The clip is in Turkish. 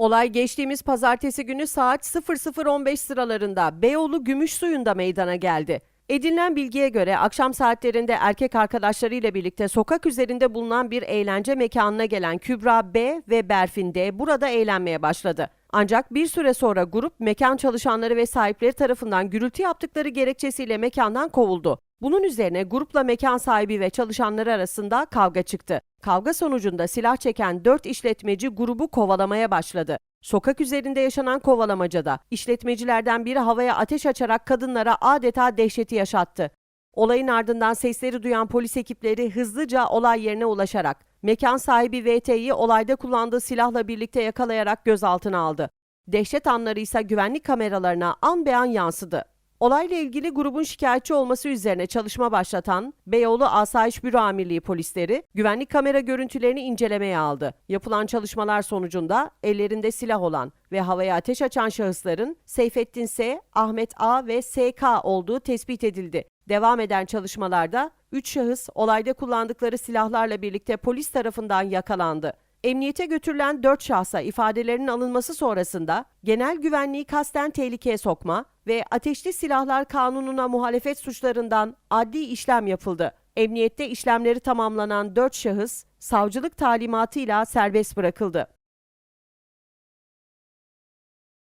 Olay geçtiğimiz pazartesi günü saat 00.15 sıralarında Beyoğlu Gümüşsuyu'nda meydana geldi. Edinilen bilgiye göre akşam saatlerinde erkek arkadaşlarıyla birlikte sokak üzerinde bulunan bir eğlence mekanına gelen Kübra B ve Berfin D burada eğlenmeye başladı. Ancak bir süre sonra grup mekan çalışanları ve sahipleri tarafından gürültü yaptıkları gerekçesiyle mekandan kovuldu. Bunun üzerine grupla mekan sahibi ve çalışanları arasında kavga çıktı. Kavga sonucunda silah çeken 4 işletmeci grubu kovalamaya başladı. Sokak üzerinde yaşanan kovalamacada işletmecilerden biri havaya ateş açarak kadınlara adeta dehşeti yaşattı. Olayın ardından sesleri duyan polis ekipleri hızlıca olay yerine ulaşarak mekan sahibi VT'yi olayda kullandığı silahla birlikte yakalayarak gözaltına aldı. Dehşet anları ise güvenlik kameralarına an be an yansıdı. Olayla ilgili grubun şikayetçi olması üzerine çalışma başlatan Beyoğlu Asayiş Büro Amirliği polisleri güvenlik kamera görüntülerini incelemeye aldı. Yapılan çalışmalar sonucunda ellerinde silah olan ve havaya ateş açan şahısların Seyfettin S, Ahmet A ve SK olduğu tespit edildi. Devam eden çalışmalarda 3 şahıs olayda kullandıkları silahlarla birlikte polis tarafından yakalandı. Emniyete götürülen 4 şahsa ifadelerinin alınması sonrasında genel güvenliği kasten tehlikeye sokma ve ateşli silahlar kanununa muhalefet suçlarından adli işlem yapıldı. Emniyette işlemleri tamamlanan 4 şahıs savcılık talimatıyla serbest bırakıldı.